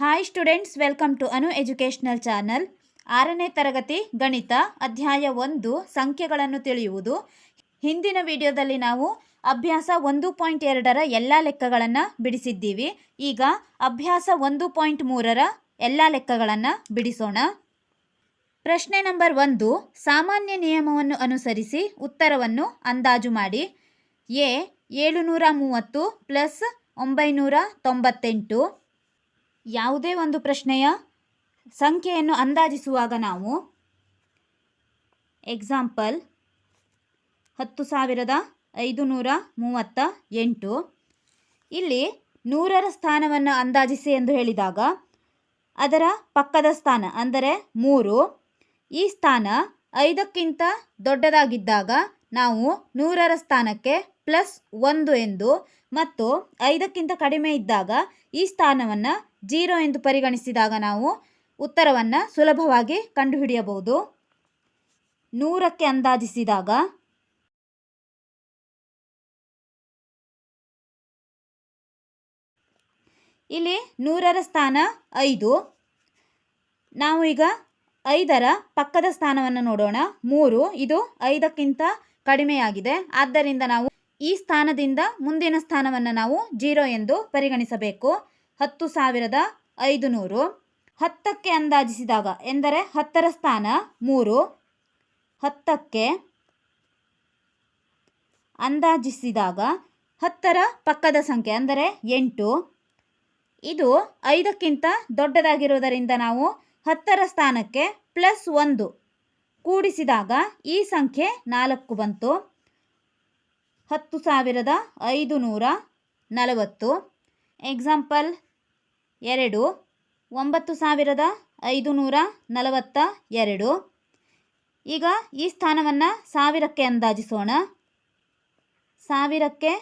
Hi students welcome to Anu educational channel ಆರನೇ ತರಗತಿ ಗಣಿತ, ಅಧ್ಯಾಯ ಒಂದು, ಸಂಖ್ಯೆಗಳನ್ನು ತಿಳಿಯುವುದು. ಹಿಂದಿನ ವಿಡಿಯೋದಲ್ಲಿ ನಾವು ಅಭ್ಯಾಸ ಒಂದು ಪಾಯಿಂಟ್ ಎರಡರ ಎಲ್ಲ ಲೆಕ್ಕಗಳನ್ನು ಬಿಡಿಸಿದ್ದೀವಿ. ಈಗ ಅಭ್ಯಾಸ ಒಂದು ಪಾಯಿಂಟ್ ಮೂರರ ಎಲ್ಲ ಲೆಕ್ಕಗಳನ್ನು ಬಿಡಿಸೋಣ. ಪ್ರಶ್ನೆ ನಂಬರ್ ಒಂದು, ಸಾಮಾನ್ಯ ನಿಯಮವನ್ನು ಅನುಸರಿಸಿ ಉತ್ತರವನ್ನು ಅಂದಾಜು ಮಾಡಿ. ಎ, ಏಳುನೂರ ಮೂವತ್ತು ಪ್ಲಸ್ ಒಂಬೈನೂರ ತೊಂಬತ್ತೆಂಟು. ಯಾವುದೇ ಒಂದು ಪ್ರಶ್ನೆಯ ಸಂಖ್ಯೆಯನ್ನು ಅಂದಾಜಿಸುವಾಗ ನಾವು ಎಕ್ಸಾಂಪಲ್ ಹತ್ತು ಸಾವಿರದ ಐದು ನೂರ ಮೂವತ್ತ ಎಂಟು. ಇಲ್ಲಿ ನೂರರ ಸ್ಥಾನವನ್ನು ಅಂದಾಜಿಸಿ ಎಂದು ಹೇಳಿದಾಗ ಅದರ ಪಕ್ಕದ ಸ್ಥಾನ ಅಂದರೆ ಮೂರು. ಈ ಸ್ಥಾನ ಐದಕ್ಕಿಂತ ದೊಡ್ಡದಾಗಿದ್ದಾಗ ನಾವು ನೂರರ ಸ್ಥಾನಕ್ಕೆ ಪ್ಲಸ್ ಒಂದು ಎಂದು ಮತ್ತು ಐದಕ್ಕಿಂತ ಕಡಿಮೆ ಇದ್ದಾಗ ಈ ಸ್ಥಾನವನ್ನು ಜೀರೋ ಎಂದು ಪರಿಗಣಿಸಿದಾಗ ನಾವು ಉತ್ತರವನ್ನು ಸುಲಭವಾಗಿ ಕಂಡುಹಿಡಿಯಬಹುದು. ನೂರಕ್ಕೆ ಅಂದಾಜಿಸಿದಾಗ ಇಲ್ಲಿ ನೂರರ ಸ್ಥಾನ ಐದು. ನಾವು ಈಗ ಐದರ ಪಕ್ಕದ ಸ್ಥಾನವನ್ನು ನೋಡೋಣ. ಮೂರು, ಇದು ಐದಕ್ಕಿಂತ ಕಡಿಮೆಯಾಗಿದೆ. ಆದ್ದರಿಂದ ನಾವು ಈ ಸ್ಥಾನದಿಂದ ಮುಂದಿನ ಸ್ಥಾನವನ್ನು ನಾವು ಜೀರೋ ಎಂದು ಪರಿಗಣಿಸಬೇಕು. ಹತ್ತು ಸಾವಿರದ ಐದು ನೂರು ಹತ್ತಕ್ಕೆ ಅಂದಾಜಿಸಿದಾಗ ಎಂದರೆ ಹತ್ತರ ಸ್ಥಾನ ಮೂರು. ಹತ್ತಕ್ಕೆ ಅಂದಾಜಿಸಿದಾಗ ಹತ್ತರ ಪಕ್ಕದ ಸಂಖ್ಯೆ ಅಂದರೆ ಎಂಟು. ಇದು ಐದಕ್ಕಿಂತ ದೊಡ್ಡದಾಗಿರುವುದರಿಂದ ನಾವು ಹತ್ತರ ಸ್ಥಾನಕ್ಕೆ ಪ್ಲಸ್ ಒಂದು ಕೂಡಿಸಿದಾಗ ಈ ಸಂಖ್ಯೆ ನಾಲ್ಕು ಬಂತು. ಹತ್ತು ಸಾವಿರದ ಐದು ನೂರ ನಲವತ್ತು. ಎಕ್ಸಾಂಪಲ್ ಎರಡು, ಒಂಬತ್ತು ಸಾವಿರದ ಐದು ನೂರ ನಲವತ್ತ ಎರಡು. ಈಗ ಈ ಸ್ಥಾನವನ್ನು ಸಾವಿರಕ್ಕೆ ಅಂದಾಜಿಸೋಣ. ಸಾವಿರಕ್ಕೆ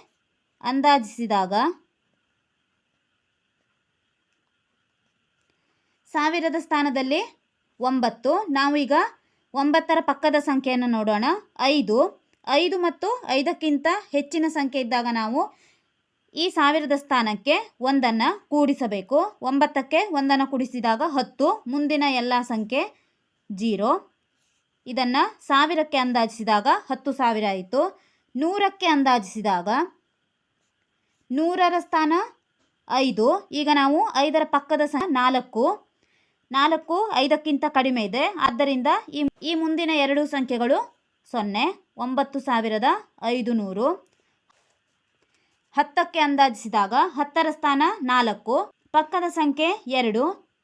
ಅಂದಾಜಿಸಿದಾಗ ಸಾವಿರದ ಸ್ಥಾನದಲ್ಲಿ ಒಂಬತ್ತು, ನಾವು ಈಗ ಒಂಬತ್ತರ ಪಕ್ಕದ ಸಂಖ್ಯೆಯನ್ನು ನೋಡೋಣ. ಐದು ಐದು ಮತ್ತು ಐದಕ್ಕಿಂತ ಹೆಚ್ಚಿನ ಸಂಖ್ಯೆ ಇದ್ದಾಗ ನಾವು ಈ ಸಾವಿರದ ಸ್ಥಾನಕ್ಕೆ ಒಂದನ್ನು ಕೂಡಿಸಬೇಕು. ಒಂಬತ್ತಕ್ಕೆ ಒಂದನ್ನು ಕೂಡಿಸಿದಾಗ ಹತ್ತು. ಮುಂದಿನ ಎಲ್ಲ ಸಂಖ್ಯೆ ಜೀರೋ. ಇದನ್ನು ಸಾವಿರಕ್ಕೆ ಅಂದಾಜಿಸಿದಾಗ ಹತ್ತು ಸಾವಿರ ಆಯಿತು. ನೂರಕ್ಕೆ ಅಂದಾಜಿಸಿದಾಗ ನೂರರ ಸ್ಥಾನ ಐದು. ಈಗ ನಾವು ಐದರ ಪಕ್ಕದ ಸಹ ನಾಲ್ಕು. ನಾಲ್ಕು ಐದಕ್ಕಿಂತ ಕಡಿಮೆ ಇದೆ. ಆದ್ದರಿಂದ ಈ ಈ ಮುಂದಿನ ಎರಡು ಸಂಖ್ಯೆಗಳು ಸೊನ್ನೆ. ಒಂಬತ್ತು ಸಾವಿರದ ಐದು ನೂರು ಹತ್ತಕ್ಕೆ ಅಂದಾಜಿಸಿದಾಗ ಹತ್ತರ ಸ್ಥಾನ ನಾಲ್ಕು, ಪಕ್ಕದ ಸಂಖ್ಯೆ ಎರಡು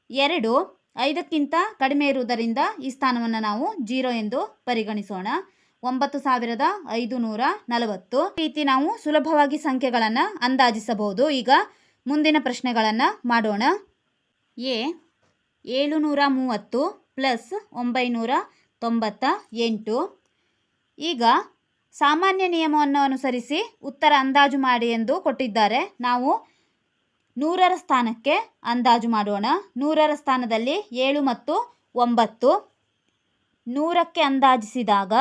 ಎರಡು, ಐದಕ್ಕಿಂತ ಕಡಿಮೆ ಇರುವುದರಿಂದ ಈ ಸ್ಥಾನವನ್ನು ನಾವು ಜೀರೋ ಎಂದು ಪರಿಗಣಿಸೋಣ. ಒಂಬತ್ತು ಸಾವಿರದ ಐದು ನೂರ ನಲವತ್ತು ರೀತಿ ನಾವು ಸುಲಭವಾಗಿ ಸಂಖ್ಯೆಗಳನ್ನು ಅಂದಾಜಿಸಬಹುದು. ಈಗ ಮುಂದಿನ ಪ್ರಶ್ನೆಗಳನ್ನು ಮಾಡೋಣ. ಎ, ಏಳುನೂರ ಮೂವತ್ತು ಪ್ಲಸ್ ಒಂಬೈನೂರ ತೊಂಬತ್ತ ಎಂಟು. ಈಗ ಸಾಮಾನ್ಯ ನಿಯಮವನ್ನು ಅನುಸರಿಸಿ ಉತ್ತರ ಅಂದಾಜು ಮಾಡಿ ಎಂದು ಕೊಟ್ಟಿದ್ದಾರೆ. ನಾವು ನೂರರ ಸ್ಥಾನಕ್ಕೆ ಅಂದಾಜು ಮಾಡೋಣ. ನೂರರ ಸ್ಥಾನದಲ್ಲಿ ಏಳು ಮತ್ತು ಒಂಬತ್ತು. ನೂರಕ್ಕೆ ಅಂದಾಜಿಸಿದಾಗ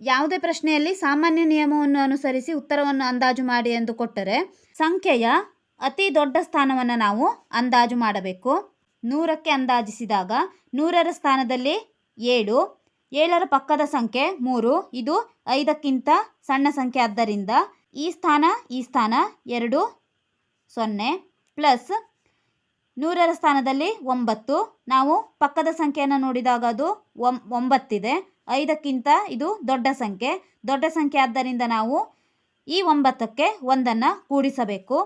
ಯಾವುದೇ ಪ್ರಶ್ನೆಯಲ್ಲಿ ಸಾಮಾನ್ಯ ನಿಯಮವನ್ನು ಅನುಸರಿಸಿ ಉತ್ತರವನ್ನು ಅಂದಾಜು ಮಾಡಿ ಎಂದು ಕೊಟ್ಟರೆ ಸಂಖ್ಯೆಯ ಅತಿ ದೊಡ್ಡ ಸ್ಥಾನವನ್ನು ನಾವು ಅಂದಾಜು ಮಾಡಬೇಕು. ನೂರಕ್ಕೆ ಅಂದಾಜಿಸಿದಾಗ ನೂರರ ಸ್ಥಾನದಲ್ಲಿ ಏಳು, ಏಳರ ಪಕ್ಕದ ಸಂಖ್ಯೆ ಮೂರು, ಇದು ಐದಕ್ಕಿಂತ ಸಣ್ಣ ಸಂಖ್ಯೆ ಆದ್ದರಿಂದ ಈ ಸ್ಥಾನ ಈ ಸ್ಥಾನ ಎರಡು, ಸೊನ್ನೆ ಪ್ಲಸ್ ನೂರರ ಸ್ಥಾನದಲ್ಲಿ ಒಂಬತ್ತು. ನಾವು ಪಕ್ಕದ ಸಂಖ್ಯೆಯನ್ನು ನೋಡಿದಾಗ ಅದು ಒಂಬತ್ತಿದೆ. ಐದಕ್ಕಿಂತ ಇದು ದೊಡ್ಡ ಸಂಖ್ಯೆ. ದೊಡ್ಡ ಸಂಖ್ಯೆ ಆದ್ದರಿಂದ ನಾವು ಈ ಒಂಬತ್ತಕ್ಕೆ ಒಂದನ್ನು ಕೂಡಿಸಬೇಕು.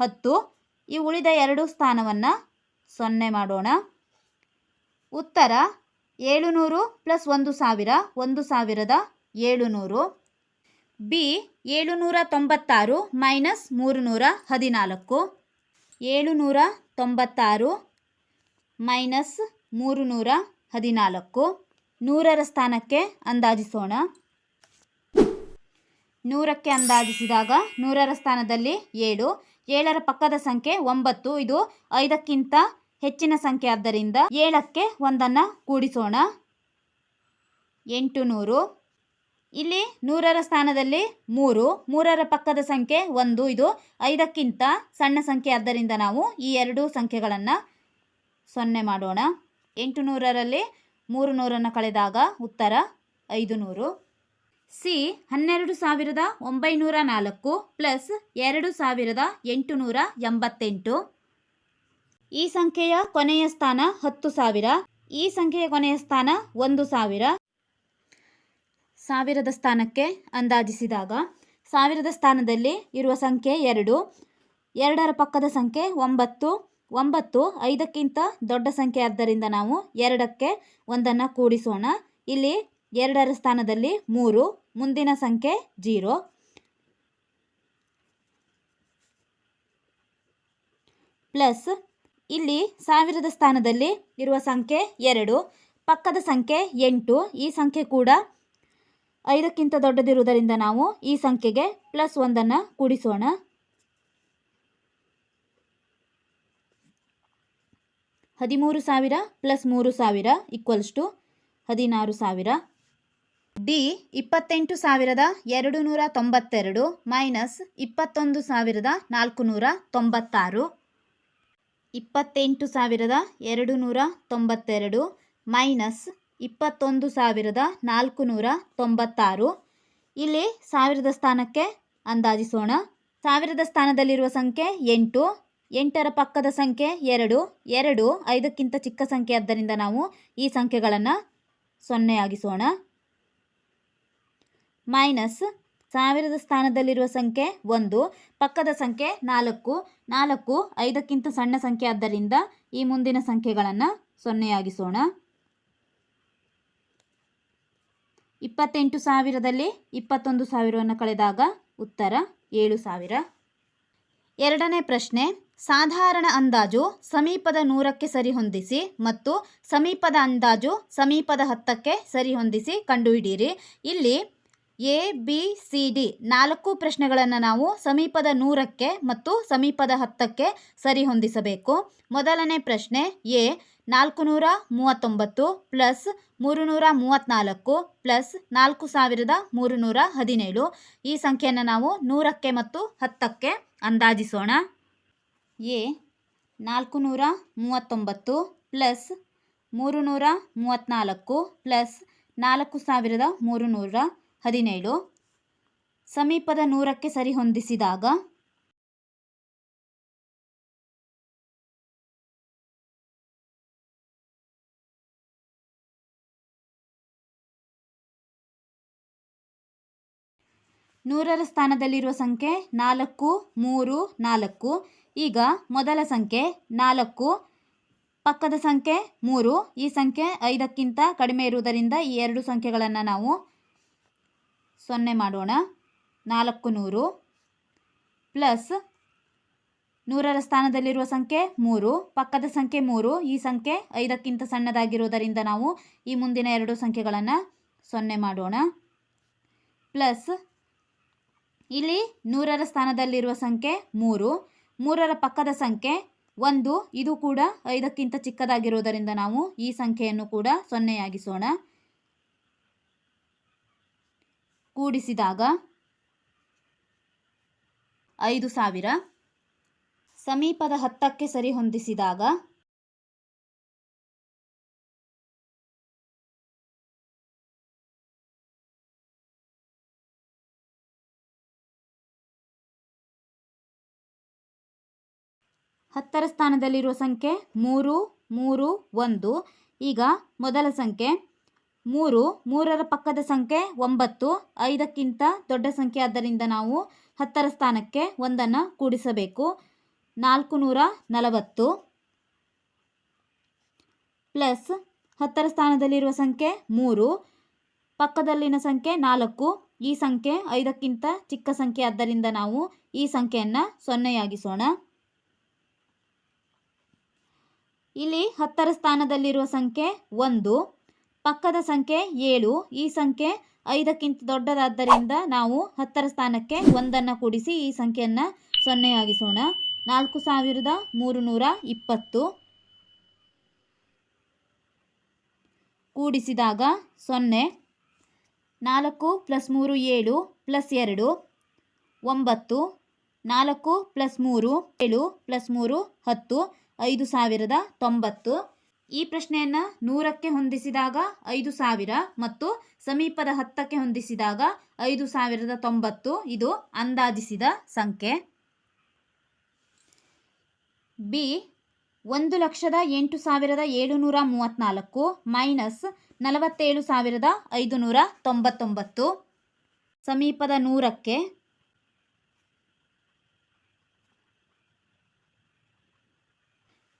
ಹತ್ತು, ಈ ಉಳಿದ ಎರಡು ಸ್ಥಾನವನ್ನು ಸೊನ್ನೆ ಮಾಡೋಣ. ಉತ್ತರ, ಏಳುನೂರು ಪ್ಲಸ್ ಒಂದು ಸಾವಿರ, ಒಂದು ಸಾವಿರದ ಏಳುನೂರು. ಬಿ, ಏಳುನೂರ ತೊಂಬತ್ತಾರು ಮೈನಸ್ ಮೂರು ನೂರ ಹದಿನಾಲ್ಕು. ಏಳುನೂರ ತೊಂಬತ್ತಾರು ಮೈನಸ್ ಮೂರು ನೂರ ಹದಿನಾಲ್ಕು. ನೂರರ ಸ್ಥಾನಕ್ಕೆ ಅಂದಾಜಿಸೋಣ. ನೂರಕ್ಕೆ ಅಂದಾಜಿಸಿದಾಗ ನೂರರ ಸ್ಥಾನದಲ್ಲಿ ಏಳು. ಏಳರ ಪಕ್ಕದ ಸಂಖ್ಯೆ ಒಂಬತ್ತು. ಇದು ಐದಕ್ಕಿಂತ ಹೆಚ್ಚಿನ ಸಂಖ್ಯೆ. ಆದ್ದರಿಂದ ಏಳಕ್ಕೆ ಒಂದನ್ನು ಕೂಡಿಸೋಣ. ಎಂಟು ನೂರು. ಇಲ್ಲಿ ನೂರರ ಸ್ಥಾನದಲ್ಲಿ ಮೂರು. ಮೂರರ ಪಕ್ಕದ ಸಂಖ್ಯೆ ಒಂದು. ಇದು ಐದಕ್ಕಿಂತ ಸಣ್ಣ ಸಂಖ್ಯೆ. ಆದ್ದರಿಂದ ನಾವು ಈ ಎರಡು ಸಂಖ್ಯೆಗಳನ್ನು ಸೊನ್ನೆ ಮಾಡೋಣ. ಎಂಟು ನೂರರಲ್ಲಿ ಮೂರು ನೂರನ್ನು ಕಳೆದಾಗ ಉತ್ತರ ಐದು ನೂರು. ಸಿ, ಹನ್ನೆರಡು ಸಾವಿರದ ಒಂಬೈನೂರ ನಾಲ್ಕು ಪ್ಲಸ್ ಎರಡು ಸಾವಿರದ ಎಂಟುನೂರ ಎಂಬತ್ತೆಂಟು. ಈ ಸಂಖ್ಯೆಯ ಕೊನೆಯ ಸ್ಥಾನ ಹತ್ತು ಸಾವಿರ, ಈ ಸಂಖ್ಯೆಯ ಕೊನೆಯ ಸ್ಥಾನ ಒಂದು ಸಾವಿರ. ಸಾವಿರದ ಸ್ಥಾನಕ್ಕೆ ಅಂದಾಜಿಸಿದಾಗ ಸಾವಿರದ ಸ್ಥಾನದಲ್ಲಿ ಇರುವ ಸಂಖ್ಯೆ ಎರಡು, ಎರಡರ ಪಕ್ಕದ ಸಂಖ್ಯೆ ಒಂಬತ್ತು ಒಂಬತ್ತು ಐದಕ್ಕಿಂತ ದೊಡ್ಡ ಸಂಖ್ಯೆ ಆದ್ದರಿಂದ ನಾವು ಎರಡಕ್ಕೆ ಒಂದನ್ನು ಕೂಡಿಸೋಣ. ಇಲ್ಲಿ ಎರಡರ ಸ್ಥಾನದಲ್ಲಿ ಮೂರು, ಮುಂದಿನ ಸಂಖ್ಯೆ ಜೀರೋ. ಪ್ಲಸ್ ಇಲ್ಲಿ ಸಾವಿರದ ಸ್ಥಾನದಲ್ಲಿ ಇರುವ ಸಂಖ್ಯೆ ಎರಡು, ಪಕ್ಕದ ಸಂಖ್ಯೆ ಎಂಟು, ಈ ಸಂಖ್ಯೆ ಕೂಡ ಐದಕ್ಕಿಂತ ದೊಡ್ಡದಿರುವುದರಿಂದ ನಾವು ಈ ಸಂಖ್ಯೆಗೆ ಪ್ಲಸ್ ಒಂದನ್ನು ಕೂಡಿಸೋಣ. ಹದಿಮೂರು ಸಾವಿರ ಪ್ಲಸ್ ಮೂರು ಸಾವಿರ ಈಕ್ವಲ್ಸ್ ಟು ಹದಿನಾರು ಸಾವಿರ. ಡಿ ಇಪ್ಪತ್ತೆಂಟು ಸಾವಿರದ ಎರಡು ನೂರ ತೊಂಬತ್ತೆರಡು ಮೈನಸ್ ಇಪ್ಪತ್ತೊಂದು ಸಾವಿರದ ನಾಲ್ಕು ನೂರ ತೊಂಬತ್ತಾರು. ಇಪ್ಪತ್ತೆಂಟು ಸಾವಿರದ ಎರಡು ನೂರ ತೊಂಬತ್ತೆರಡು ಮೈನಸ್ ಇಪ್ಪತ್ತೊಂದು ಸಾವಿರದ ನಾಲ್ಕು ನೂರ ತೊಂಬತ್ತಾರು. ಇಲ್ಲಿ ಸಾವಿರದ ಸ್ಥಾನಕ್ಕೆ ಅಂದಾಜಿಸೋಣ. ಸಾವಿರದ ಸ್ಥಾನದಲ್ಲಿರುವ ಸಂಖ್ಯೆ ಎಂಟು, ಎಂಟರ ಪಕ್ಕದ ಸಂಖ್ಯೆ ಎರಡು ಎರಡು ಐದಕ್ಕಿಂತ ಚಿಕ್ಕ ಸಂಖ್ಯೆ ಆದ್ದರಿಂದ ನಾವು ಈ ಸಂಖ್ಯೆಗಳನ್ನು ಸೊನ್ನೆಯಾಗಿಸೋಣ ಮೈನಸ್ ಸಾವಿರದ ಸ್ಥಾನದಲ್ಲಿರುವ ಸಂಖ್ಯೆ ಒಂದು, ಪಕ್ಕದ ಸಂಖ್ಯೆ ನಾಲ್ಕು ನಾಲ್ಕು ಐದಕ್ಕಿಂತ ಸಣ್ಣ ಸಂಖ್ಯೆ ಆದ್ದರಿಂದ ಈ ಮುಂದಿನ ಸಂಖ್ಯೆಗಳನ್ನು ಸೊನ್ನೆಯಾಗಿಸೋಣ. ಇಪ್ಪತ್ತೆಂಟು ಸಾವಿರದಲ್ಲಿ ಇಪ್ಪತ್ತೊಂದು ಸಾವಿರವನ್ನು ಕಳೆದಾಗ ಉತ್ತರ ಏಳು ಸಾವಿರ. ಎರಡನೇ ಪ್ರಶ್ನೆ, ಸಾಧಾರಣ ಅಂದಾಜು ಸಮೀಪದ ನೂರಕ್ಕೆ ಸರಿಹೊಂದಿಸಿ ಮತ್ತು ಸಮೀಪದ ಅಂದಾಜು ಸಮೀಪದ ಹತ್ತಕ್ಕೆ ಸರಿಹೊಂದಿಸಿ ಕಂಡುಹಿಡಿಯಿರಿ. ಇಲ್ಲಿ ಎ, ಬಿ, ಸಿ, ಡಿ ನಾಲ್ಕು ಪ್ರಶ್ನೆಗಳನ್ನು ನಾವು ಸಮೀಪದ ನೂರಕ್ಕೆ ಮತ್ತು ಸಮೀಪದ ಹತ್ತಕ್ಕೆ ಸರಿಹೊಂದಿಸಬೇಕು ಮೊದಲನೇ ಪ್ರಶ್ನೆ ಎ ನಾಲ್ಕು ನೂರ ಮೂವತ್ತೊಂಬತ್ತು ಪ್ಲಸ್ ಮೂರು ನೂರ ಮೂವತ್ತ್ನಾಲ್ಕು ಪ್ಲಸ್ ನಾಲ್ಕು ಸಾವಿರದ ಮೂರು ನೂರ ಹದಿನೇಳು. ಈ ಸಂಖ್ಯೆಯನ್ನು ನಾವು ನೂರಕ್ಕೆ ಮತ್ತು ಹತ್ತಕ್ಕೆ ಅಂದಾಜಿಸೋಣ. ಎ ನಾಲ್ಕು ನೂರ ಮೂವತ್ತೊಂಬತ್ತು ಪ್ಲಸ್ ಮೂರು ನೂರ ಮೂವತ್ತ್ನಾಲ್ಕು ಪ್ಲಸ್ ನಾಲ್ಕು ಸಾವಿರದ ಮೂರು ನೂರ ಹದಿನೇಳು. ಸಮೀಪದ ನೂರಕ್ಕೆ ಸರಿಹೊಂದಿಸಿದಾಗ ನೂರರ ಸ್ಥಾನದಲ್ಲಿರುವ ಸಂಖ್ಯೆ ನಾಲ್ಕು, ಮೂರು, ನಾಲ್ಕು. ಈಗ ಮೊದಲ ಸಂಖ್ಯೆ ನಾಲ್ಕು, ಪಕ್ಕದ ಸಂಖ್ಯೆ ಮೂರು. ಈ ಸಂಖ್ಯೆ ಐದಕ್ಕಿಂತ ಕಡಿಮೆ ಇರುವುದರಿಂದ ಈ ಎರಡು ಸಂಖ್ಯೆಗಳನ್ನು ನಾವು ಸೊನ್ನೆ ಮಾಡೋಣ. ನಾಲ್ಕು ನೂರು ಪ್ಲಸ್ ನೂರರ ಸ್ಥಾನದಲ್ಲಿರುವ ಸಂಖ್ಯೆ ಮೂರು. ಪಕ್ಕದ ಸಂಖ್ಯೆ ಮೂರು. ಈ ಸಂಖ್ಯೆ ಐದಕ್ಕಿಂತ ಸಣ್ಣದಾಗಿರುವುದರಿಂದ ನಾವು ಈ ಮುಂದಿನ ಎರಡು ಸಂಖ್ಯೆಗಳನ್ನು ಸೊನ್ನೆ ಮಾಡೋಣ. ಪ್ಲಸ್ ಇಲ್ಲಿ ನೂರರ ಸ್ಥಾನದಲ್ಲಿರುವ ಸಂಖ್ಯೆ ಮೂರು. ಮೂರರ ಪಕ್ಕದ ಸಂಖ್ಯೆ ಒಂದು. ಇದು ಕೂಡ ಐದಕ್ಕಿಂತ ಚಿಕ್ಕದಾಗಿರುವುದರಿಂದ ನಾವು ಈ ಸಂಖ್ಯೆಯನ್ನು ಕೂಡ ಸೊನ್ನೆಯಾಗಿಸೋಣ. ಕೂಡಿಸಿದಾಗ ಐದು ಸಾವಿರ. ಸಮೀಪದ ಹತ್ತಕ್ಕೆ ಸರಿಹೊಂದಿಸಿದಾಗ ಹತ್ತರ ಸ್ಥಾನದಲ್ಲಿರುವ ಸಂಖ್ಯೆ ಮೂರು ಮೂರು, ಒಂದು. ಈಗ ಮೊದಲ ಸಂಖ್ಯೆ ಮೂರು, ಮೂರರ ಪಕ್ಕದ ಸಂಖ್ಯೆ ಒಂಬತ್ತು, ಐದಕ್ಕಿಂತ ದೊಡ್ಡ ಸಂಖ್ಯೆ ಆದ್ದರಿಂದ ನಾವು ಹತ್ತರ ಸ್ಥಾನಕ್ಕೆ ಒಂದನ್ನು ಕೂಡಿಸಬೇಕು. ನಾಲ್ಕು ನೂರ ನಲವತ್ತು ಪ್ಲಸ್ ಹತ್ತರ ಸ್ಥಾನದಲ್ಲಿರುವ ಸಂಖ್ಯೆ ಮೂರು, ಪಕ್ಕದಲ್ಲಿನ ಸಂಖ್ಯೆ ನಾಲ್ಕು, ಈ ಸಂಖ್ಯೆ ಐದಕ್ಕಿಂತ ಚಿಕ್ಕ ಸಂಖ್ಯೆ ಆದ್ದರಿಂದ ನಾವು ಈ ಸಂಖ್ಯೆಯನ್ನು ಸೊನ್ನೆಯಾಗಿಸೋಣ. ಇಲ್ಲಿ ಹತ್ತರ ಸ್ಥಾನದಲ್ಲಿರುವ ಸಂಖ್ಯೆ ಒಂದು ಪಕ್ಕದ ಸಂಖ್ಯೆ ಏಳು, ಈ ಸಂಖ್ಯೆ ಐದಕ್ಕಿಂತ ದೊಡ್ಡದಾದ್ದರಿಂದ ನಾವು ಹತ್ತರ ಸ್ಥಾನಕ್ಕೆ ಒಂದನ್ನು ಕೂಡಿಸಿ ಈ ಸಂಖ್ಯೆಯನ್ನು ಸೊನ್ನೆಯಾಗಿಸೋಣ ನಾಲ್ಕು ಸಾವಿರದ ಮೂರು ನೂರ ಇಪ್ಪತ್ತು ಕೂಡಿಸಿದಾಗ ಸೊನ್ನೆ, ನಾಲ್ಕು ಪ್ಲಸ್ ಮೂರು ಏಳು ಪ್ಲಸ್ ಎರಡು ಒಂಬತ್ತು, ನಾಲ್ಕು ಪ್ಲಸ್ ಮೂರು ಏಳು ಪ್ಲಸ್ ಮೂರು ಹತ್ತು, ಐದು ಸಾವಿರದ ತೊಂಬತ್ತು. ಈ ಪ್ರಶ್ನೆಯನ್ನು ನೂರಕ್ಕೆ ಹೊಂದಿಸಿದಾಗ ಐದು ಸಾವಿರ ಮತ್ತು ಸಮೀಪದ ಹತ್ತಕ್ಕೆ ಹೊಂದಿಸಿದಾಗ ಐದು ಸಾವಿರದ ತೊಂಬತ್ತು. ಇದು ಅಂದಾಜಿಸಿದ ಸಂಖ್ಯೆ. ಬಿ, ಒಂದು ಲಕ್ಷದ ಎಂಟು ಸಾವಿರದ ಏಳುನೂರ ಮೂವತ್ತ್ನಾಲ್ಕು ಮೈನಸ್ ನಲವತ್ತೇಳು ಸಾವಿರದ ಐದುನೂರ ತೊಂಬತ್ತೊಂಬತ್ತು. ಸಮೀಪದ ನೂರಕ್ಕೆ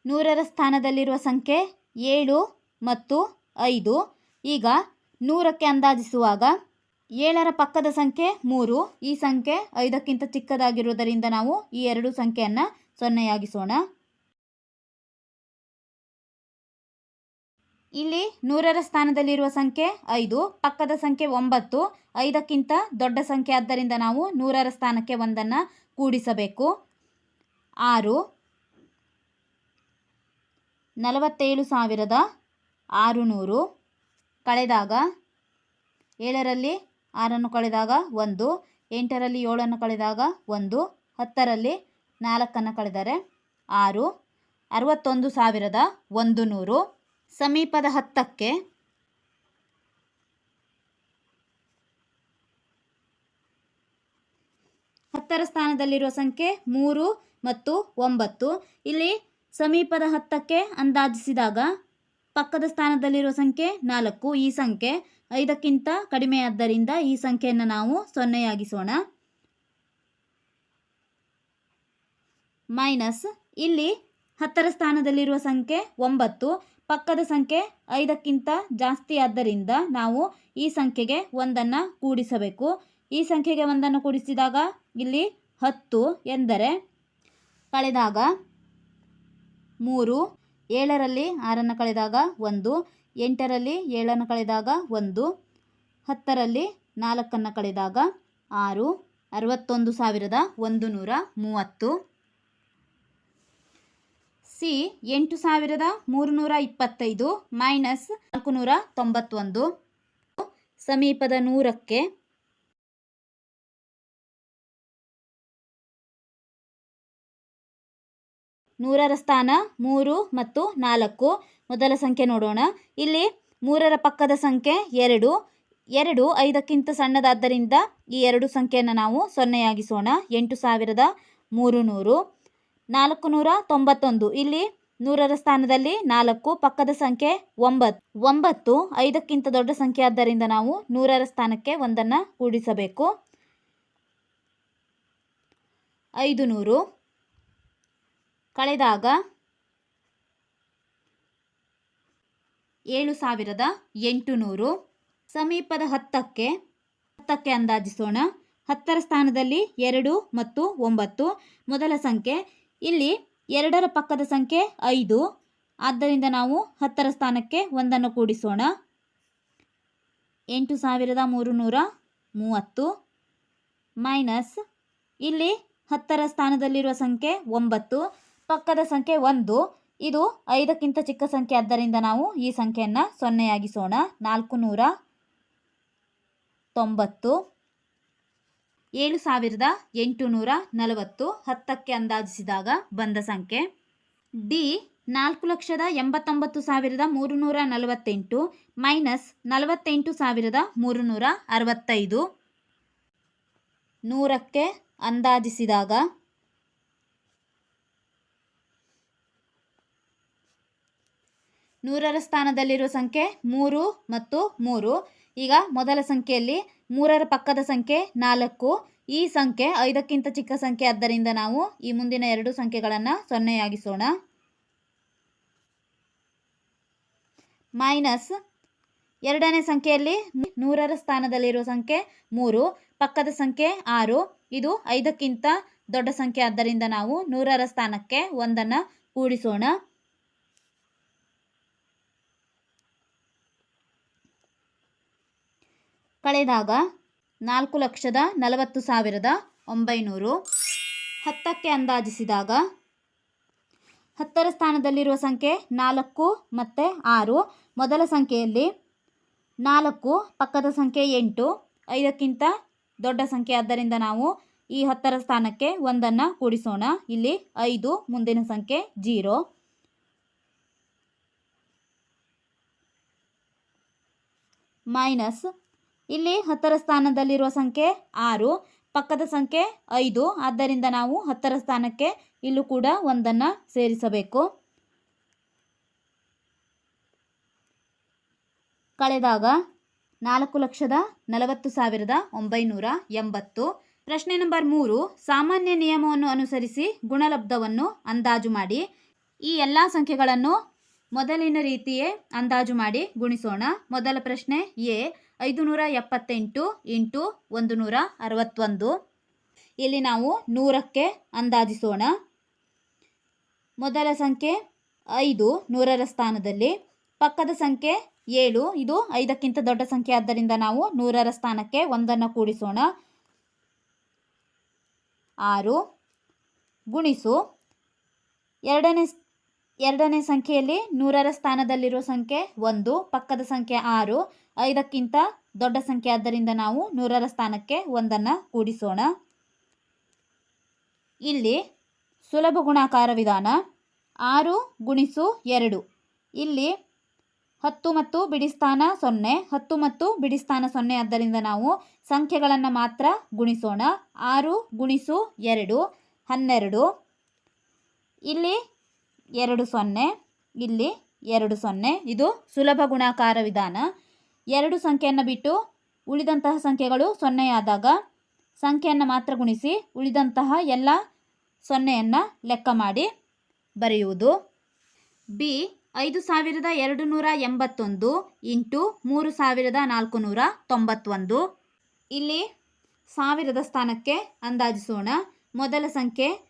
ನೂರರ ಸ್ಥಾನದಲ್ಲಿರುವ ಸಂಖ್ಯೆ ಏಳು ಮತ್ತು ಐದು. ಈಗ ನೂರಕ್ಕೆ ಅಂದಾಜಿಸುವಾಗ ಏಳರ ಪಕ್ಕದ ಸಂಖ್ಯೆ ಮೂರು. ಈ ಸಂಖ್ಯೆ ಐದಕ್ಕಿಂತ ಚಿಕ್ಕದಾಗಿರುವುದರಿಂದ ನಾವು ಈ ಎರಡು ಸಂಖ್ಯೆಯನ್ನು ಸೊನ್ನೆಯಾಗಿಸೋಣ. ಇಲ್ಲಿ ನೂರರ ಸ್ಥಾನದಲ್ಲಿರುವ ಸಂಖ್ಯೆ ಐದು, ಪಕ್ಕದ ಸಂಖ್ಯೆ ಒಂಬತ್ತು. ಐದಕ್ಕಿಂತ ದೊಡ್ಡ ಸಂಖ್ಯೆ ಆದ್ದರಿಂದ ನಾವು ನೂರರ ಸ್ಥಾನಕ್ಕೆ ಒಂದನ್ನು ಕೂಡಿಸಬೇಕು. ಆರು ನಲವತ್ತೇಳು ಸಾವಿರದ ಆರುನೂರು. ಕಳೆದಾಗ ಏಳರಲ್ಲಿ ಆರನ್ನು ಕಳೆದಾಗ ಒಂದು, ಎಂಟರಲ್ಲಿ ಏಳನ್ನು ಕಳೆದಾಗ ಒಂದು, ಹತ್ತರಲ್ಲಿ ನಾಲ್ಕನ್ನು ಕಳೆದರೆ ಆರು. ಅರವತ್ತೊಂದು ಸಾವಿರದ ಒಂದು ನೂರು ಸಮೀಪದ ಹತ್ತಕ್ಕೆ ಹತ್ತರ ಸ್ಥಾನದಲ್ಲಿರುವ ಸಂಖ್ಯೆ ಮೂರು ಮತ್ತು ಒಂಬತ್ತು. ಇಲ್ಲಿ ಸಮೀಪದ ಹತ್ತಕ್ಕೆ ಅಂದಾಜಿಸಿದಾಗ ಪಕ್ಕದ ಸ್ಥಾನದಲ್ಲಿರುವ ಸಂಖ್ಯೆ ನಾಲ್ಕು, ಈ ಸಂಖ್ಯೆ ಐದಕ್ಕಿಂತ ಕಡಿಮೆಯಾದ್ದರಿಂದ ಈ ಸಂಖ್ಯೆಯನ್ನು ನಾವು ಸೊನ್ನೆಯಾಗಿಸೋಣ. ಮೈನಸ್, ಇಲ್ಲಿ ಹತ್ತರ ಸ್ಥಾನದಲ್ಲಿರುವ ಸಂಖ್ಯೆ ಒಂಬತ್ತು, ಪಕ್ಕದ ಸಂಖ್ಯೆ ಐದಕ್ಕಿಂತ ಜಾಸ್ತಿ ಆದ್ದರಿಂದ ನಾವು ಈ ಸಂಖ್ಯೆಗೆ ಒಂದನ್ನು ಕೂಡಿಸಬೇಕು. ಈ ಸಂಖ್ಯೆಗೆ ಒಂದನ್ನು ಕೂಡಿಸಿದಾಗ ಇಲ್ಲಿ ಹತ್ತು ಎಂದರೆ ಕಳೆದಾಗ ಮೂರು, ಏಳರಲ್ಲಿ ಆರನ್ನು ಕಳೆದಾಗ ಒಂದು, ಎಂಟರಲ್ಲಿ ಏಳನ್ನು ಕಳೆದಾಗ ಒಂದು, ಹತ್ತರಲ್ಲಿ ನಾಲ್ಕನ್ನು ಕಳೆದಾಗ ಆರು, ಅರವತ್ತೊಂದು ಸಾವಿರದ ಒಂದು ನೂರ ಮೂವತ್ತು. ಸಿ, ಎಂಟು ಸಾವಿರದ ಮೂರುನೂರ ಇಪ್ಪತ್ತೈದು ಮೈನಸ್ ನಾಲ್ಕು ನೂರ ತೊಂಬತ್ತೊಂದು. ಸಮೀಪದ ನೂರಕ್ಕೆ ನೂರರ ಸ್ಥಾನ, ಮೂರು ಮತ್ತು ನಾಲ್ಕು. ಮೊದಲ ಸಂಖ್ಯೆ ನೋಡೋಣ. ಇಲ್ಲಿ ಮೂರರ ಪಕ್ಕದ ಸಂಖ್ಯೆ ಎರಡು. ಎರಡು ಐದಕ್ಕಿಂತ ಸಣ್ಣದಾದ್ದರಿಂದ ಈ ಎರಡು ಸಂಖ್ಯೆಯನ್ನು ನಾವು ಸೊನ್ನೆಯಾಗಿಸೋಣ. ಎಂಟು ಸಾವಿರದ ಮೂರು ನೂರು ನಾಲ್ಕು ನೂರ ತೊಂಬತ್ತೊಂದು. ಇಲ್ಲಿ ನೂರರ ಸ್ಥಾನದಲ್ಲಿ ನಾಲ್ಕು, ಪಕ್ಕದ ಸಂಖ್ಯೆ ಒಂಬತ್ತು. ಒಂಬತ್ತು ಐದಕ್ಕಿಂತ ದೊಡ್ಡ ಸಂಖ್ಯೆ ಆದ್ದರಿಂದ ನಾವು ನೂರರ ಸ್ಥಾನಕ್ಕೆ ಒಂದನ್ನು ಕೂಡಿಸಬೇಕು. ಐದು ನೂರು ಕಳೆದಾಗ ಏಳು ಸಾವಿರದ ಎಂಟುನೂರು. ಸಮೀಪದ ಹತ್ತಕ್ಕೆ ಹತ್ತಕ್ಕೆ ಅಂದಾಜಿಸೋಣ. ಹತ್ತರ ಸ್ಥಾನದಲ್ಲಿ ಎರಡು ಮತ್ತು ಒಂಬತ್ತು. ಮೊದಲ ಸಂಖ್ಯೆ ಇಲ್ಲಿ ಎರಡರ ಪಕ್ಕದ ಸಂಖ್ಯೆ ಐದು. ಆದ್ದರಿಂದ ನಾವು ಹತ್ತರ ಸ್ಥಾನಕ್ಕೆ ಒಂದನ್ನು ಕೂಡಿಸೋಣ. ಎಂಟು ಸಾವಿರದ ಮೂರು ನೂರ ಮೂವತ್ತು. ಮೈನಸ್ ಇಲ್ಲಿ ಹತ್ತರ ಸ್ಥಾನದಲ್ಲಿರುವ ಸಂಖ್ಯೆ ಒಂಬತ್ತು. ಪಕ್ಕದ ಸಂಖ್ಯೆ ಒಂದು. ಇದು ಐದಕ್ಕಿಂತ ಚಿಕ್ಕ ಸಂಖ್ಯೆ. ಆದ್ದರಿಂದ ನಾವು ಈ ಸಂಖ್ಯೆಯನ್ನು ಸೊನ್ನೆಯಾಗಿಸೋಣ. ನಾಲ್ಕು ನೂರ ತೊಂಬತ್ತು. ಏಳು ಸಾವಿರದ ಎಂಟು ನೂರ ನಲವತ್ತು. ಹತ್ತಕ್ಕೆ ಅಂದಾಜಿಸಿದಾಗ ಬಂದ ಸಂಖ್ಯೆ. ಡಿ ನಾಲ್ಕು ಲಕ್ಷದ ಎಂಬತ್ತೊಂಬತ್ತು ಸಾವಿರದ ಮೂರುನೂರ ನಲವತ್ತೆಂಟು ಮೈನಸ್ ನಲವತ್ತೆಂಟು ಸಾವಿರದ ಮೂರುನೂರ ಅರವತ್ತೈದು. ನೂರಕ್ಕೆ ಅಂದಾಜಿಸಿದಾಗ ನೂರರ ಸ್ಥಾನದಲ್ಲಿರುವ ಸಂಖ್ಯೆ ಮೂರು ಮತ್ತು ಮೂರು. ಈಗ ಮೊದಲ ಸಂಖ್ಯೆಯಲ್ಲಿ ಮೂರರ ಪಕ್ಕದ ಸಂಖ್ಯೆ ನಾಲ್ಕು. ಈ ಸಂಖ್ಯೆ ಐದಕ್ಕಿಂತ ಚಿಕ್ಕ ಸಂಖ್ಯೆ. ಆದ್ದರಿಂದ ನಾವು ಈ ಮುಂದಿನ ಎರಡು ಸಂಖ್ಯೆಗಳನ್ನು ಸೊನ್ನೆಯಾಗಿಸೋಣ. ಮೈನಸ್ ಎರಡನೇ ಸಂಖ್ಯೆಯಲ್ಲಿ ನೂರರ ಸ್ಥಾನದಲ್ಲಿರುವ ಸಂಖ್ಯೆ ಮೂರು, ಪಕ್ಕದ ಸಂಖ್ಯೆ ಆರು. ಇದು ಐದಕ್ಕಿಂತ ದೊಡ್ಡ ಸಂಖ್ಯೆ. ಆದ್ದರಿಂದ ನಾವು ನೂರರ ಸ್ಥಾನಕ್ಕೆ ಒಂದನ್ನು ಕೂಡಿಸೋಣ. ಕಳೆದಾಗ ನಾಲ್ಕು ಲಕ್ಷದ ನಲವತ್ತು ಸಾವಿರದ ಒಂಬೈನೂರು. ಹತ್ತಕ್ಕೆ ಅಂದಾಜಿಸಿದಾಗ ಹತ್ತರ ಸ್ಥಾನದಲ್ಲಿರುವ ಸಂಖ್ಯೆ ನಾಲ್ಕು ಮತ್ತು ಆರು. ಮೊದಲ ಸಂಖ್ಯೆಯಲ್ಲಿ ನಾಲ್ಕು, ಪಕ್ಕದ ಸಂಖ್ಯೆ ಎಂಟು, ಐದಕ್ಕಿಂತ ದೊಡ್ಡ ಸಂಖ್ಯೆ. ಆದ್ದರಿಂದ ನಾವು ಈ ಹತ್ತರ ಸ್ಥಾನಕ್ಕೆ ಒಂದನ್ನು ಕೂಡಿಸೋಣ. ಇಲ್ಲಿ ಐದು, ಮುಂದಿನ ಸಂಖ್ಯೆ ಜೀರೋ. ಮೈನಸ್ ಇಲ್ಲಿ ಹತ್ತರ ಸ್ಥಾನದಲ್ಲಿರುವ ಸಂಖ್ಯೆ ಆರು, ಪಕ್ಕದ ಸಂಖ್ಯೆ ಐದು. ಆದ್ದರಿಂದ ನಾವು ಹತ್ತರ ಸ್ಥಾನಕ್ಕೆ ಇಲ್ಲೂ ಕೂಡ ಒಂದನ್ನು ಸೇರಿಸಬೇಕು. ಕಳೆದಾಗ ನಾಲ್ಕು ಲಕ್ಷದ ನಲವತ್ತು ಸಾವಿರದ ಒಂಬೈನೂರ ಎಂಬತ್ತು. ಪ್ರಶ್ನೆ ನಂಬರ್ ಮೂರು, ಸಾಮಾನ್ಯ ನಿಯಮವನ್ನು ಅನುಸರಿಸಿ ಗುಣಲಬ್ಧವನ್ನು ಅಂದಾಜು ಮಾಡಿ. ಈ ಎಲ್ಲ ಸಂಖ್ಯೆಗಳನ್ನು ಮೊದಲಿನ ರೀತಿಯೇ ಅಂದಾಜು ಮಾಡಿ ಗುಣಿಸೋಣ. ಮೊದಲ ಪ್ರಶ್ನೆ ಎ ಐದು ನೂರ ಎಪ್ಪತ್ತೆಂಟು ಇಂಟು ಒಂದು ನೂರ ಅರವತ್ತೊಂದು. ಇಲ್ಲಿ ನಾವು ನೂರಕ್ಕೆ ಅಂದಾಜಿಸೋಣ. ಮೊದಲ ಸಂಖ್ಯೆ ಐದು, ನೂರರ ಸ್ಥಾನದಲ್ಲಿ. ಪಕ್ಕದ ಸಂಖ್ಯೆ ಏಳು, ಇದು ಐದಕ್ಕಿಂತ ದೊಡ್ಡ ಸಂಖ್ಯೆ. ಆದ್ದರಿಂದ ನಾವು ನೂರರ ಸ್ಥಾನಕ್ಕೆ ಒಂದನ್ನು ಕೂಡಿಸೋಣ. ಆರು, ಗುಣಿಸು. ಎರಡನೇ ಎರಡನೇ ಸಂಖ್ಯೆಯಲ್ಲಿ ನೂರರ ಸ್ಥಾನದಲ್ಲಿರುವ ಸಂಖ್ಯೆ ಒಂದು, ಪಕ್ಕದ ಸಂಖ್ಯೆ ಆರು, ಐದಕ್ಕಿಂತ ದೊಡ್ಡ ಸಂಖ್ಯೆ. ಆದ್ದರಿಂದ ನಾವು ನೂರರ ಸ್ಥಾನಕ್ಕೆ ಒಂದನ್ನು ಕೂಡಿಸೋಣ. ಇಲ್ಲಿ ಸುಲಭ ಗುಣಾಕಾರ ವಿಧಾನ ಆರು ಗುಣಿಸು ಎರಡು. ಇಲ್ಲಿ ಹತ್ತು ಮತ್ತು ಬಿಡಿಸ್ಥಾನ ಸೊನ್ನೆ. ಹತ್ತು ಮತ್ತು ಬಿಡಿಸ್ಥಾನ ಸೊನ್ನೆ ಆದ್ದರಿಂದ ನಾವು ಸಂಖ್ಯೆಗಳನ್ನು ಮಾತ್ರ ಗುಣಿಸೋಣ. ಆರು ಗುಣಿಸು ಎರಡು, ಹನ್ನೆರಡು. ಇಲ್ಲಿ ಎರಡು ಸೊನ್ನೆ, ಇಲ್ಲಿ ಎರಡು ಸೊನ್ನೆ. ಇದು ಸುಲಭ ಗುಣಾಕಾರ ವಿಧಾನ. ಎರಡು ಸಂಖ್ಯೆಯನ್ನು ಬಿಟ್ಟು ಉಳಿದಂತಹ ಸಂಖ್ಯೆಗಳು ಸೊನ್ನೆಯಾದಾಗ ಸಂಖ್ಯೆಯನ್ನು ಮಾತ್ರ ಗುಣಿಸಿ ಉಳಿದಂತಹ ಎಲ್ಲ ಸೊನ್ನೆಯನ್ನು ಲೆಕ್ಕ ಮಾಡಿ ಬರೆಯುವುದು. ಬಿ, ಐದು ಸಾವಿರದ ಎರಡು ನೂರ ಎಂಬತ್ತೊಂದು ಇಂಟು ಮೂರು ಸಾವಿರದ ನಾಲ್ಕು ನೂರ ತೊಂಬತ್ತೊಂದು. ಇಲ್ಲಿ ಸಾವಿರದ ಸ್ಥಾನಕ್ಕೆ ಅಂದಾಜಿಸೋಣ. ಮೊದಲ ಸಂಖ್ಯೆ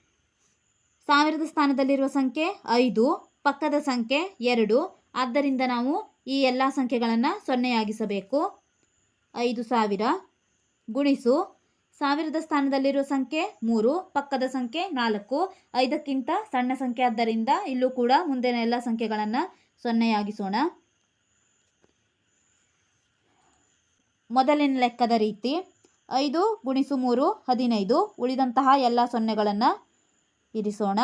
ಸಾವಿರದ ಸ್ಥಾನದಲ್ಲಿರುವ ಸಂಖ್ಯೆ ಐದು, ಪಕ್ಕದ ಸಂಖ್ಯೆ ಎರಡು. ಆದ್ದರಿಂದ ನಾವು ಈ ಎಲ್ಲ ಸಂಖ್ಯೆಗಳನ್ನು ಸೊನ್ನೆಯಾಗಿಸಬೇಕು. ಐದು ಸಾವಿರ ಗುಣಿಸು. ಸಾವಿರದ ಸ್ಥಾನದಲ್ಲಿರುವ ಸಂಖ್ಯೆ ಮೂರು, ಪಕ್ಕದ ಸಂಖ್ಯೆ ನಾಲ್ಕು. ಐದಕ್ಕಿಂತ ಸಣ್ಣ ಸಂಖ್ಯೆ ಆದ್ದರಿಂದ ಇಲ್ಲೂ ಕೂಡ ಮುಂದಿನ ಎಲ್ಲ ಸಂಖ್ಯೆಗಳನ್ನು ಸೊನ್ನೆಯಾಗಿಸೋಣ. ಮೊದಲಿನ ಲೆಕ್ಕದ ರೀತಿ ಐದು ಗುಣಿಸು ಮೂರು, ಹದಿನೈದು ಉಳಿದಂತಹ ಎಲ್ಲ ಸೊನ್ನೆಗಳನ್ನು ಇರಿಸೋಣ.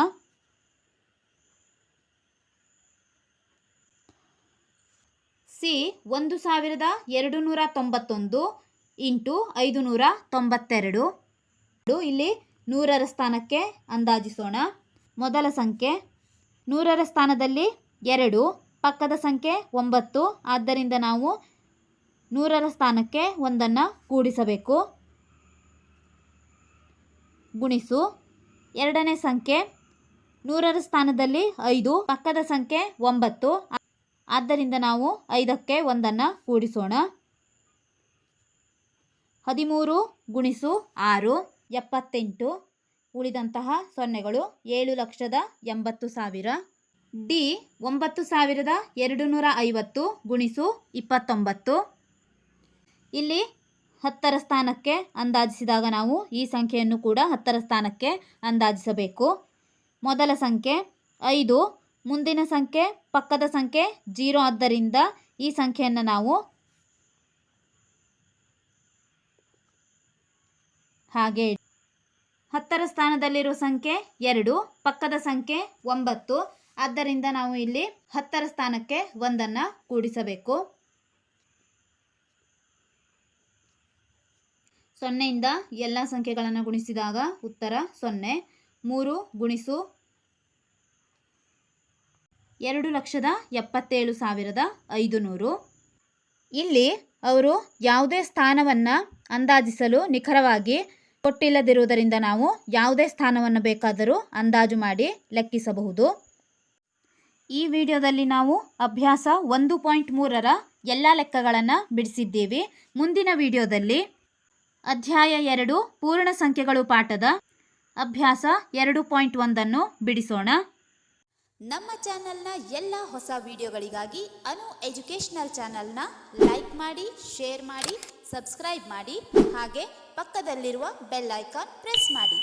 ಸಿ ಒಂದು ಸಾವಿರದ ಎರಡು ನೂರ ತೊಂಬತ್ತೊಂದು ಇಂಟು ಐದು ನೂರ ತೊಂಬತ್ತೆರಡು ಇಲ್ಲಿ ನೂರರ ಸ್ಥಾನಕ್ಕೆ ಅಂದಾಜಿಸೋಣ. ಮೊದಲ ಸಂಖ್ಯೆ ನೂರರ ಸ್ಥಾನದಲ್ಲಿ ಎರಡು, ಪಕ್ಕದ ಸಂಖ್ಯೆ ಒಂಬತ್ತು. ಆದ್ದರಿಂದ ನಾವು ನೂರರ ಸ್ಥಾನಕ್ಕೆ ಒಂದನ್ನು ಕೂಡಿಸಬೇಕು. ಗುಣಿಸು. ಎರಡನೇ ಸಂಖ್ಯೆ ನೂರರ ಸ್ಥಾನದಲ್ಲಿ ಐದು, ಪಕ್ಕದ ಸಂಖ್ಯೆ ಒಂಬತ್ತು. ಆದ್ದರಿಂದ ನಾವು ಐದಕ್ಕೆ ಒಂದನ್ನು ಕೂಡಿಸೋಣ. ಹದಿಮೂರು ಗುಣಿಸು ಆರು, ಎಪ್ಪತ್ತೆಂಟು. ಉಳಿದಂತಹ ಸೊನ್ನೆಗಳು ಏಳು ಲಕ್ಷದ ಎಂಬತ್ತು ಸಾವಿರ. ಡಿ, ಒಂಬತ್ತು ಸಾವಿರದ ಎರಡು ನೂರ ಐವತ್ತು ಗುಣಿಸು ಇಪ್ಪತ್ತೊಂಬತ್ತು. ಇಲ್ಲಿ ಹತ್ತರ ಸ್ಥಾನಕ್ಕೆ ಅಂದಾಜಿಸಿದಾಗ ನಾವು ಈ ಸಂಖ್ಯೆಯನ್ನು ಕೂಡ ಹತ್ತರ ಸ್ಥಾನಕ್ಕೆ ಅಂದಾಜಿಸಬೇಕು. ಮೊದಲ ಸಂಖ್ಯೆ ಐದು, ಮುಂದಿನ ಸಂಖ್ಯೆ ಪಕ್ಕದ ಸಂಖ್ಯೆ ಜೀರೋ ಆದ್ದರಿಂದ ಈ ಸಂಖ್ಯೆಯನ್ನು ನಾವು ಹಾಗೆ ಹತ್ತರ ಸ್ಥಾನದಲ್ಲಿರುವ ಸಂಖ್ಯೆ ಎರಡು, ಪಕ್ಕದ ಸಂಖ್ಯೆ ಒಂಬತ್ತು. ಆದ್ದರಿಂದ ನಾವು ಇಲ್ಲಿ ಹತ್ತರ ಸ್ಥಾನಕ್ಕೆ ಒಂದನ್ನು ಕೂಡಿಸಬೇಕು. ಸೊನ್ನೆಯಿಂದ ಎಲ್ಲ ಸಂಖ್ಯೆಗಳನ್ನು ಗುಣಿಸಿದಾಗ ಉತ್ತರ ಸೊನ್ನೆ. ಮೂರು ಗುಣಿಸು ಎರಡು ಲಕ್ಷದ ಎಪ್ಪತ್ತೇಳು ಸಾವಿರದ ಐದು ನೂರು ಇಲ್ಲಿ ಅವರು ಯಾವುದೇ ಸ್ಥಾನವನ್ನು ಅಂದಾಜಿಸಲು ನಿಖರವಾಗಿ ಕೊಟ್ಟಿಲ್ಲದಿರುವುದರಿಂದ ನಾವು ಯಾವುದೇ ಸ್ಥಾನವನ್ನು ಬೇಕಾದರೂ ಅಂದಾಜು ಮಾಡಿ ಲೆಕ್ಕಿಸಬಹುದು. ಈ ವಿಡಿಯೋದಲ್ಲಿ ನಾವು ಅಭ್ಯಾಸ ಒಂದು ಪಾಯಿಂಟ್ ಮೂರರ ಎಲ್ಲ ಲೆಕ್ಕಗಳನ್ನು ಬಿಡಿಸಿದ್ದೀವಿ. ಮುಂದಿನ ವಿಡಿಯೋದಲ್ಲಿ ಅಧ್ಯಾಯ ಎರಡು, ಪೂರ್ಣ ಸಂಖ್ಯೆಗಳು ಪಾಠದ ಅಭ್ಯಾಸ ಎರಡು ಪಾಯಿಂಟ್ ಒಂದನ್ನು ಬಿಡಿಸೋಣ. ನಮ್ಮ ಚಾನೆಲ್ನ ಎಲ್ಲ ಹೊಸ ವಿಡಿಯೋಗಳಿಗಾಗಿ ಅನು ಎಜುಕೇಷನಲ್ ಚಾನೆಲ್ನ ಲೈಕ್ ಮಾಡಿ, ಶೇರ್ ಮಾಡಿ, ಸಬ್ಸ್ಕ್ರೈಬ್ ಮಾಡಿ, ಹಾಗೆ ಪಕ್ಕದಲ್ಲಿರುವ ಬೆಲ್ ಐಕಾನ್ ಪ್ರೆಸ್ ಮಾಡಿ.